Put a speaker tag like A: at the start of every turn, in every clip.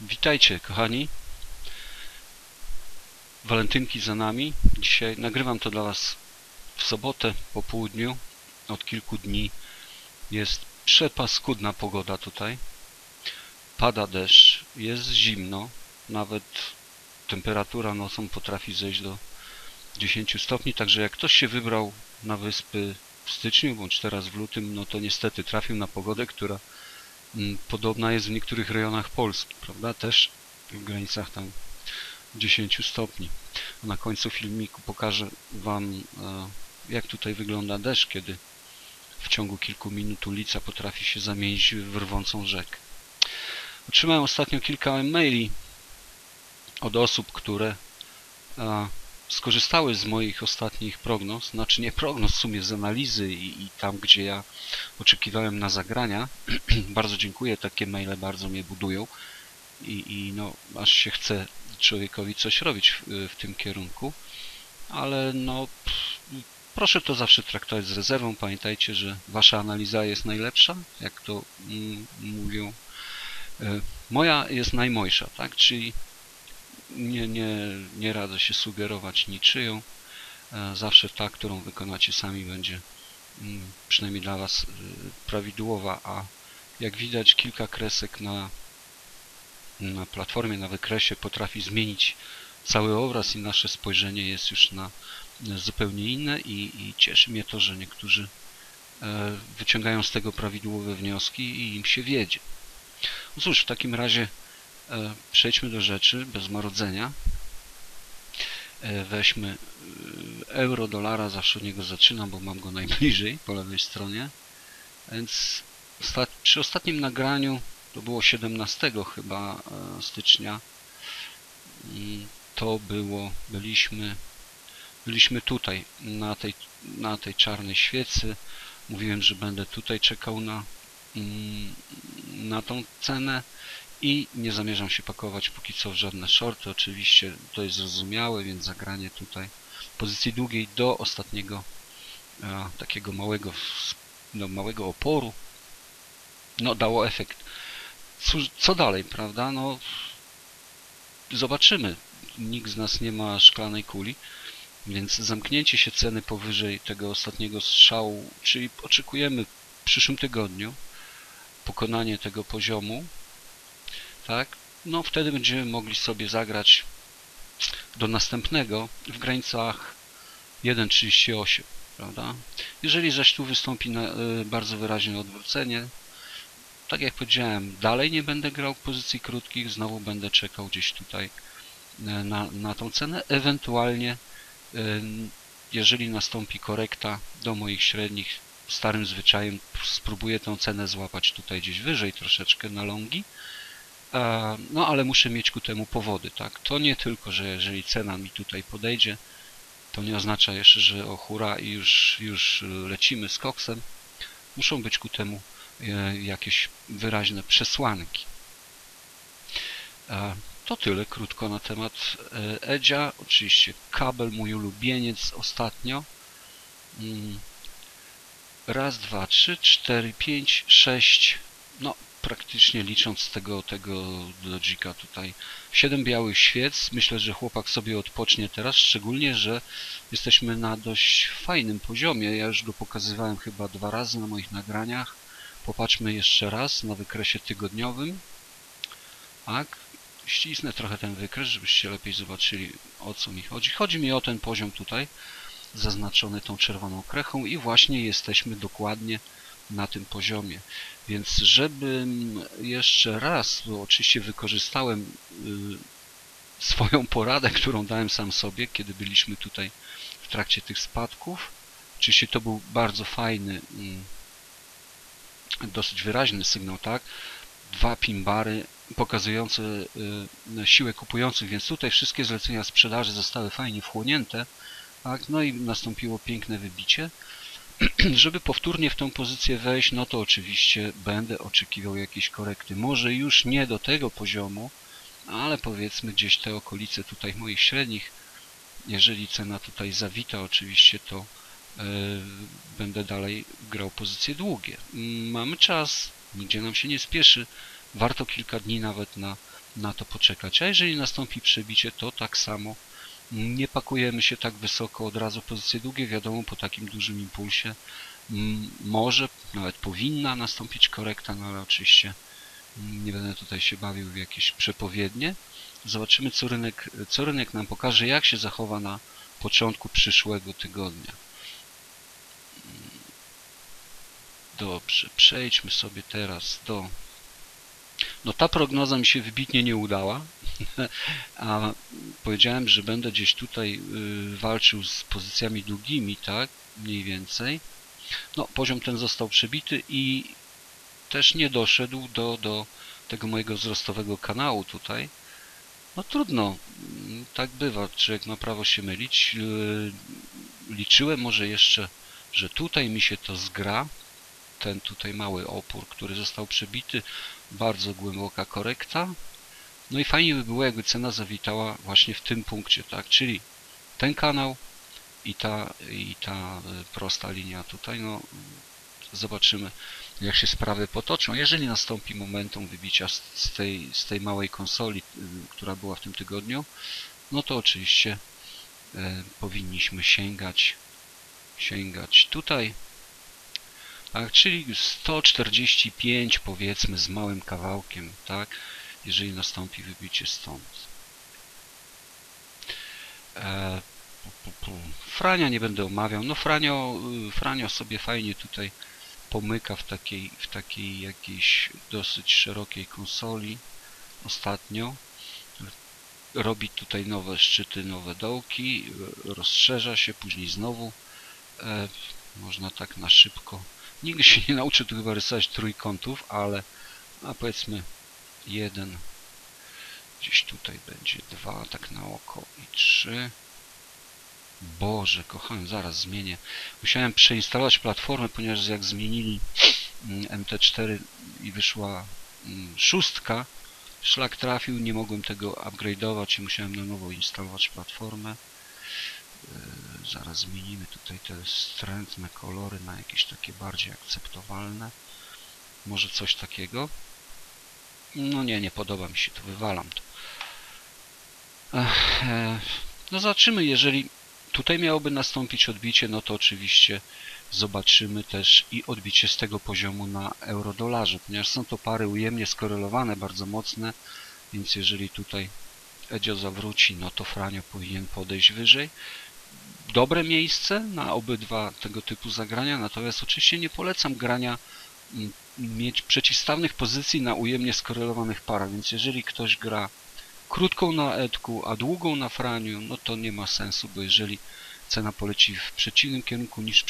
A: Witajcie kochani. Walentynki za nami. Dzisiaj nagrywam to dla Was w sobotę po południu. Od kilku dni jest przepaskudna pogoda tutaj. Pada deszcz, jest zimno. Nawet temperatura nocą potrafi zejść do 10 stopni. Także jak ktoś się wybrał na wyspy w styczniu bądź teraz w lutym, no to niestety trafił na pogodę, która mm, podobna jest w niektórych rejonach Polski, prawda? Też w granicach tam 10 stopni. Na końcu filmiku pokażę Wam, e, jak tutaj wygląda deszcz, kiedy w ciągu kilku minut ulica potrafi się zamienić w rwącą rzekę. Otrzymałem ostatnio kilka maili od osób, które e, skorzystały z moich ostatnich prognoz, znaczy nie prognoz, w sumie z analizy i, i tam, gdzie ja oczekiwałem na zagrania. bardzo dziękuję, takie maile bardzo mnie budują i, i no, aż się chce człowiekowi coś robić w, w tym kierunku, ale no proszę to zawsze traktować z rezerwą. Pamiętajcie, że wasza analiza jest najlepsza, jak to mówią. E, moja jest najmojsza, tak? Czyli nie, nie, nie radzę się sugerować niczyją. E, zawsze ta, którą wykonacie sami będzie mm, przynajmniej dla Was e, prawidłowa, a jak widać kilka kresek na, na platformie, na wykresie potrafi zmienić cały obraz i nasze spojrzenie jest już na zupełnie inne i, i cieszy mnie to, że niektórzy e, wyciągają z tego prawidłowe wnioski i im się wiedzie. No cóż, w takim razie E, przejdźmy do rzeczy bez marodzenia. E, weźmy euro, dolara, zawsze od niego zaczynam, bo mam go najbliżej po lewej stronie. Więc przy ostatnim nagraniu, to było 17 chyba stycznia, to było, byliśmy, byliśmy tutaj, na tej, na tej czarnej świecy. Mówiłem, że będę tutaj czekał na, mm, na tą cenę i nie zamierzam się pakować póki co w żadne shorty. Oczywiście to jest zrozumiałe, więc zagranie tutaj pozycji długiej do ostatniego a, takiego małego, no, małego oporu no dało efekt. Cóż, co dalej, prawda? No zobaczymy. Nikt z nas nie ma szklanej kuli, więc zamknięcie się ceny powyżej tego ostatniego strzału, czyli oczekujemy w przyszłym tygodniu pokonanie tego poziomu tak? No wtedy będziemy mogli sobie zagrać do następnego w granicach 1.38, prawda? Jeżeli zaś tu wystąpi na, y, bardzo wyraźne odwrócenie, tak jak powiedziałem, dalej nie będę grał w pozycji krótkich, znowu będę czekał gdzieś tutaj y, na, na tą cenę, ewentualnie jeżeli nastąpi korekta do moich średnich, starym zwyczajem spróbuję tę cenę złapać tutaj gdzieś wyżej troszeczkę na longi, E, no ale muszę mieć ku temu powody, tak? To nie tylko, że jeżeli cena mi tutaj podejdzie, to nie oznacza jeszcze, że o hura i już, już lecimy z koksem. Muszą być ku temu e, jakieś wyraźne przesłanki. E, to tyle krótko na temat Edzia. Oczywiście kabel, mój ulubieniec ostatnio. Mm. Raz, dwa, trzy, cztery, pięć, sześć. No, praktycznie licząc tego, tego Logika tutaj. Siedem białych świec. Myślę, że chłopak sobie odpocznie teraz, szczególnie, że jesteśmy na dość fajnym poziomie. Ja już go pokazywałem chyba dwa razy na moich nagraniach. Popatrzmy jeszcze raz na wykresie tygodniowym. Tak, ścisnę trochę ten wykres, żebyście lepiej zobaczyli o co mi chodzi. Chodzi mi o ten poziom tutaj, zaznaczony tą czerwoną krechą i właśnie jesteśmy dokładnie na tym poziomie. Więc żebym jeszcze raz, bo oczywiście wykorzystałem y, swoją poradę, którą dałem sam sobie, kiedy byliśmy tutaj w trakcie tych spadków. Oczywiście to był bardzo fajny, mm, dosyć wyraźny sygnał, tak? Dwa pimbary pokazujące y, siłę kupujących, więc tutaj wszystkie zlecenia sprzedaży zostały fajnie wchłonięte, tak? No i nastąpiło piękne wybicie żeby powtórnie w tą pozycję wejść, no to oczywiście będę oczekiwał jakiejś korekty. Może już nie do tego poziomu, ale powiedzmy gdzieś te okolice tutaj moich średnich. Jeżeli cena tutaj zawita oczywiście, to yy, będę dalej grał pozycje długie. Mamy czas, nigdzie nam się nie spieszy. Warto kilka dni nawet na, na to poczekać. A jeżeli nastąpi przebicie, to tak samo nie pakujemy się tak wysoko od razu pozycje długie. Wiadomo, po takim dużym impulsie może, nawet powinna nastąpić korekta, no ale oczywiście nie będę tutaj się bawił w jakieś przepowiednie. Zobaczymy, co rynek, co rynek nam pokaże, jak się zachowa na początku przyszłego tygodnia. Dobrze, przejdźmy sobie teraz do... No ta prognoza mi się wybitnie nie udała, a powiedziałem, że będę gdzieś tutaj y, walczył z pozycjami długimi, tak, mniej więcej. No, poziom ten został przebity i też nie doszedł do, do tego mojego wzrostowego kanału tutaj. No trudno, tak bywa, człowiek ma prawo się mylić. Y, liczyłem może jeszcze, że tutaj mi się to zgra, ten tutaj mały opór, który został przebity, bardzo głęboka korekta. No i fajnie by było, jakby cena zawitała właśnie w tym punkcie, tak, czyli ten kanał i ta, i ta y, prosta linia tutaj, no zobaczymy jak się sprawy potoczą. Jeżeli nastąpi momentum wybicia z tej, z tej małej konsoli, y, która była w tym tygodniu, no to oczywiście e, powinniśmy sięgać sięgać tutaj tak, czyli 145 powiedzmy z małym kawałkiem, tak, jeżeli nastąpi wybicie stąd. E, Frania nie będę omawiał, no Franio, y, Franio sobie fajnie tutaj pomyka w takiej, w takiej jakiejś dosyć szerokiej konsoli ostatnio. Robi tutaj nowe szczyty, nowe dołki, rozszerza się, później znowu e, można tak na szybko Nigdy się nie nauczę tu chyba rysować trójkątów, ale a powiedzmy jeden, gdzieś tutaj będzie dwa, tak na oko i trzy. Boże, kochany, zaraz zmienię. Musiałem przeinstalować platformę, ponieważ jak zmienili mm, MT4 i wyszła mm, szóstka, szlak trafił, nie mogłem tego upgrade'ować i musiałem na nowo instalować platformę. Zaraz zmienimy tutaj te wstrętne kolory na jakieś takie bardziej akceptowalne. Może coś takiego? No nie, nie podoba mi się to, wywalam to. E, no zobaczymy, jeżeli tutaj miałoby nastąpić odbicie, no to oczywiście zobaczymy też i odbicie z tego poziomu na euro-dolarze, ponieważ są to pary ujemnie skorelowane, bardzo mocne, więc jeżeli tutaj Edzio zawróci, no to Franio powinien podejść wyżej dobre miejsce na obydwa tego typu zagrania, natomiast oczywiście nie polecam grania mieć przeciwstawnych pozycji na ujemnie skorelowanych parach, więc jeżeli ktoś gra krótką na Edku, a długą na Franiu, no to nie ma sensu, bo jeżeli cena poleci w przeciwnym kierunku niż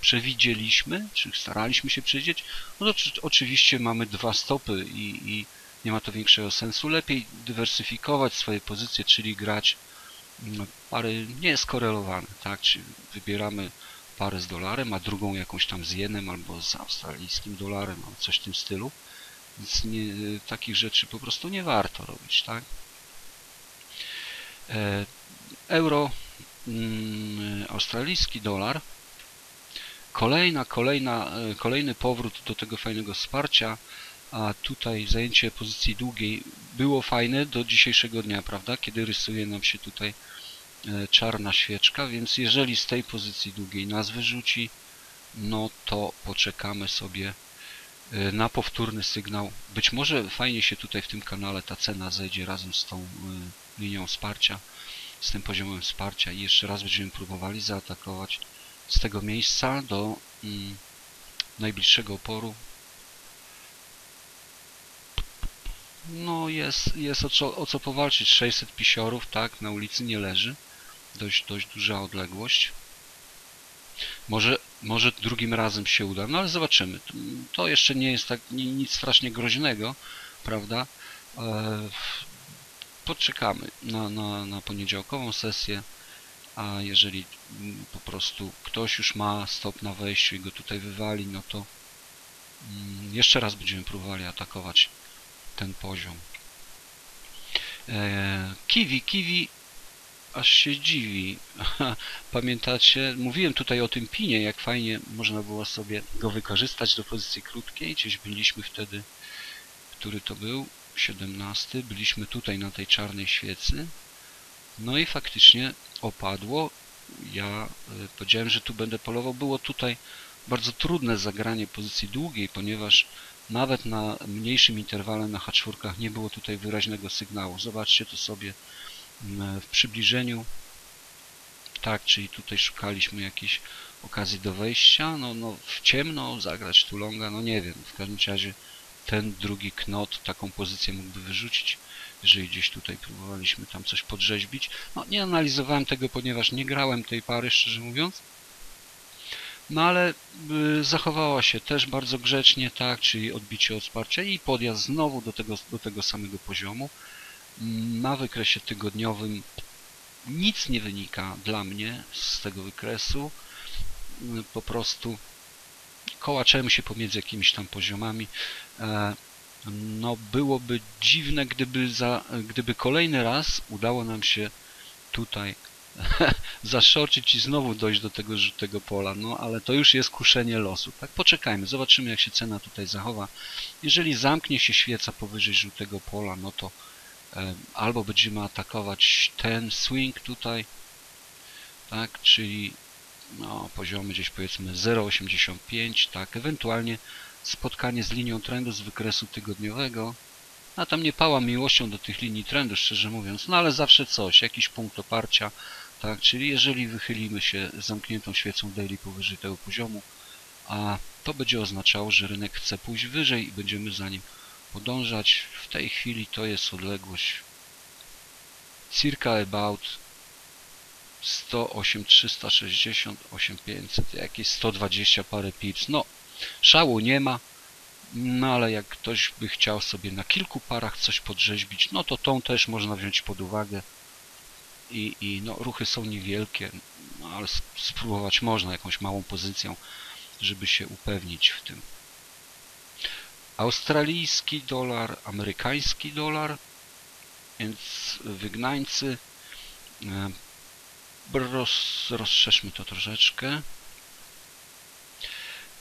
A: przewidzieliśmy, czy staraliśmy się przewidzieć, no to oczywiście mamy dwa stopy i, i nie ma to większego sensu. Lepiej dywersyfikować swoje pozycje, czyli grać pary nieskorelowane, tak? Czyli wybieramy parę z dolarem, a drugą jakąś tam z jenem albo z australijskim dolarem, albo coś w tym stylu. Więc nie, takich rzeczy po prostu nie warto robić, tak? E, euro, mm, australijski dolar. Kolejna, kolejna, e, kolejny powrót do tego fajnego wsparcia, a tutaj zajęcie pozycji długiej było fajne do dzisiejszego dnia, prawda? Kiedy rysuje nam się tutaj E, czarna świeczka, więc jeżeli z tej pozycji długiej nas wyrzuci, no to poczekamy sobie e, na powtórny sygnał. Być może fajnie się tutaj w tym kanale ta cena zejdzie razem z tą e, linią wsparcia, z tym poziomem wsparcia i jeszcze raz będziemy próbowali zaatakować z tego miejsca do mm, najbliższego oporu. No jest, jest o, co, o co powalczyć. 600 pisiorów, tak, na ulicy nie leży dość, dość duża odległość. Może, może drugim razem się uda, no ale zobaczymy. To jeszcze nie jest tak nic strasznie groźnego, prawda? E, poczekamy na, na, na poniedziałkową sesję, a jeżeli mm, po prostu ktoś już ma stop na wejściu i go tutaj wywali, no to mm, jeszcze raz będziemy próbowali atakować ten poziom. E, kiwi, kiwi aż się dziwi. Pamiętacie? Mówiłem tutaj o tym pinie, jak fajnie można było sobie go wykorzystać do pozycji krótkiej. Gdzieś byliśmy wtedy, który to był? 17. Byliśmy tutaj na tej czarnej świecy. No i faktycznie opadło. Ja y, powiedziałem, że tu będę polował. Było tutaj bardzo trudne zagranie pozycji długiej, ponieważ nawet na mniejszym interwale na H4 nie było tutaj wyraźnego sygnału. Zobaczcie to sobie w przybliżeniu. Tak, czyli tutaj szukaliśmy jakiejś okazji do wejścia. No, no w ciemno zagrać tu longa, no nie wiem. W każdym razie ten drugi knot taką pozycję mógłby wyrzucić, jeżeli gdzieś tutaj próbowaliśmy tam coś podrzeźbić. No nie analizowałem tego, ponieważ nie grałem tej pary, szczerze mówiąc. No ale y, zachowała się też bardzo grzecznie, tak, czyli odbicie od wsparcia i podjazd znowu do tego, do tego samego poziomu. Na wykresie tygodniowym nic nie wynika dla mnie z tego wykresu. Y, po prostu kołaczemy się pomiędzy jakimiś tam poziomami. E, no byłoby dziwne, gdyby, za, gdyby kolejny raz udało nam się tutaj zaszorcić i znowu dojść do tego żółtego pola, no ale to już jest kuszenie losu. Tak, poczekajmy, zobaczymy jak się cena tutaj zachowa. Jeżeli zamknie się świeca powyżej żółtego pola, no to e, albo będziemy atakować ten swing tutaj, tak, czyli no, poziomy gdzieś powiedzmy 0,85, tak, ewentualnie spotkanie z linią trendu z wykresu tygodniowego, a tam nie pała miłością do tych linii trendu, szczerze mówiąc, no ale zawsze coś, jakiś punkt oparcia, tak, czyli jeżeli wychylimy się zamkniętą świecą daily powyżej tego poziomu, a to będzie oznaczało, że rynek chce pójść wyżej i będziemy za nim podążać. W tej chwili to jest odległość circa about 108 360 8500 jakieś 120 parę pips no szału nie ma no ale jak ktoś by chciał sobie na kilku parach coś podrzeźbić no to tą też można wziąć pod uwagę i, i no, ruchy są niewielkie, no, ale spróbować można jakąś małą pozycją, żeby się upewnić w tym. Australijski dolar, amerykański dolar, więc wygnańcy. E, roz, rozszerzmy to troszeczkę.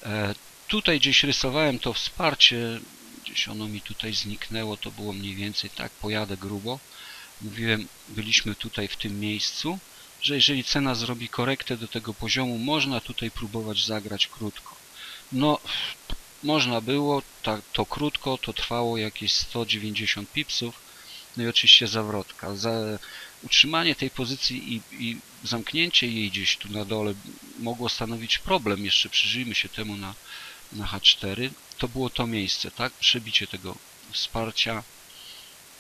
A: E, tutaj gdzieś rysowałem to wsparcie, gdzieś ono mi tutaj zniknęło, to było mniej więcej tak, pojadę grubo mówiłem, byliśmy tutaj w tym miejscu, że jeżeli cena zrobi korektę do tego poziomu, można tutaj próbować zagrać krótko. No, można było, tak, to krótko, to trwało jakieś 190 pipsów, no i oczywiście zawrotka. Za utrzymanie tej pozycji i, i zamknięcie jej gdzieś tu na dole mogło stanowić problem, jeszcze przyjrzyjmy się temu na, na H4, to było to miejsce, tak? Przebicie tego wsparcia,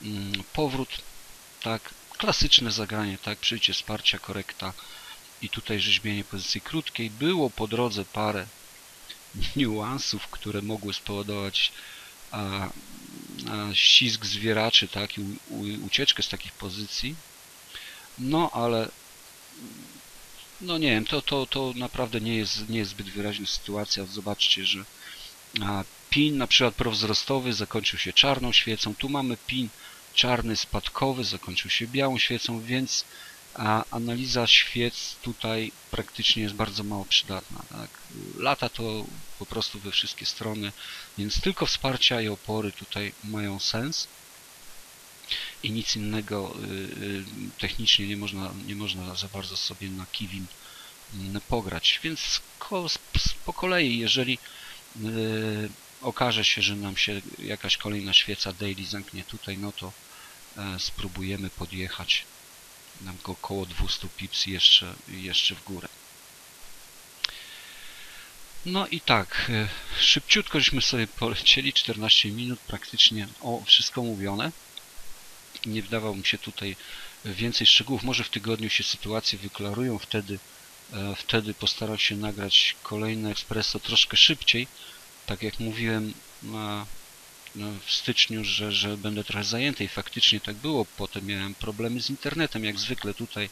A: mm, powrót tak, klasyczne zagranie, tak, przyjście wsparcia, korekta i tutaj rzeźbienie pozycji krótkiej. Było po drodze parę niuansów, które mogły spowodować a, a, ścisk zwieraczy, tak, i u, u, ucieczkę z takich pozycji. No, ale no nie wiem, to, to, to naprawdę nie jest, nie jest zbyt wyraźna sytuacja. Zobaczcie, że a, pin na przykład prowzrostowy zakończył się czarną świecą. Tu mamy pin czarny spadkowy zakończył się białą świecą, więc a analiza świec tutaj praktycznie jest bardzo mało przydatna. Tak? Lata to po prostu we wszystkie strony, więc tylko wsparcia i opory tutaj mają sens i nic innego y, y, technicznie nie można, nie można za bardzo sobie na Kiwim mm, pograć. Więc po kolei, jeżeli y, okaże się, że nam się jakaś kolejna świeca daily zamknie tutaj, no to spróbujemy podjechać nam go około 200 pips jeszcze, jeszcze w górę. No i tak, e, szybciutko żeśmy sobie polecieli, 14 minut praktycznie o wszystko mówione. Nie wdawał mi się tutaj więcej szczegółów. Może w tygodniu się sytuacje wyklarują, wtedy, e, wtedy postaram się nagrać kolejne espresso troszkę szybciej. Tak jak mówiłem, no, w styczniu, że, że będę trochę zajęty i faktycznie tak było. Potem miałem problemy z internetem, jak zwykle tutaj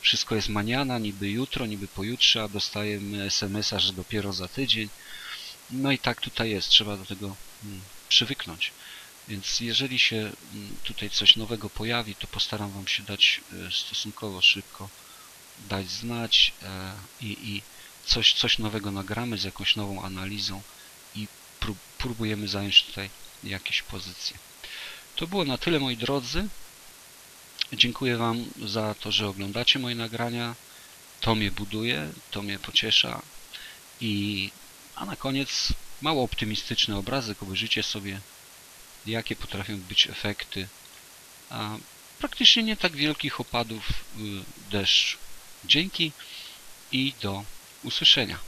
A: wszystko jest maniana, niby jutro, niby pojutrze, a dostajemy SMS-a, że dopiero za tydzień. No i tak tutaj jest, trzeba do tego mm, przywyknąć. Więc jeżeli się mm, tutaj coś nowego pojawi, to postaram Wam się dać e, stosunkowo szybko dać znać e, i, i coś, coś nowego nagramy z jakąś nową analizą próbujemy zająć tutaj jakieś pozycje. To było na tyle moi drodzy. Dziękuję Wam za to, że oglądacie moje nagrania. To mnie buduje, to mnie pociesza. I, a na koniec mało optymistyczny obrazek. Obejrzyjcie sobie, jakie potrafią być efekty a praktycznie nie tak wielkich opadów y, deszczu. Dzięki i do usłyszenia.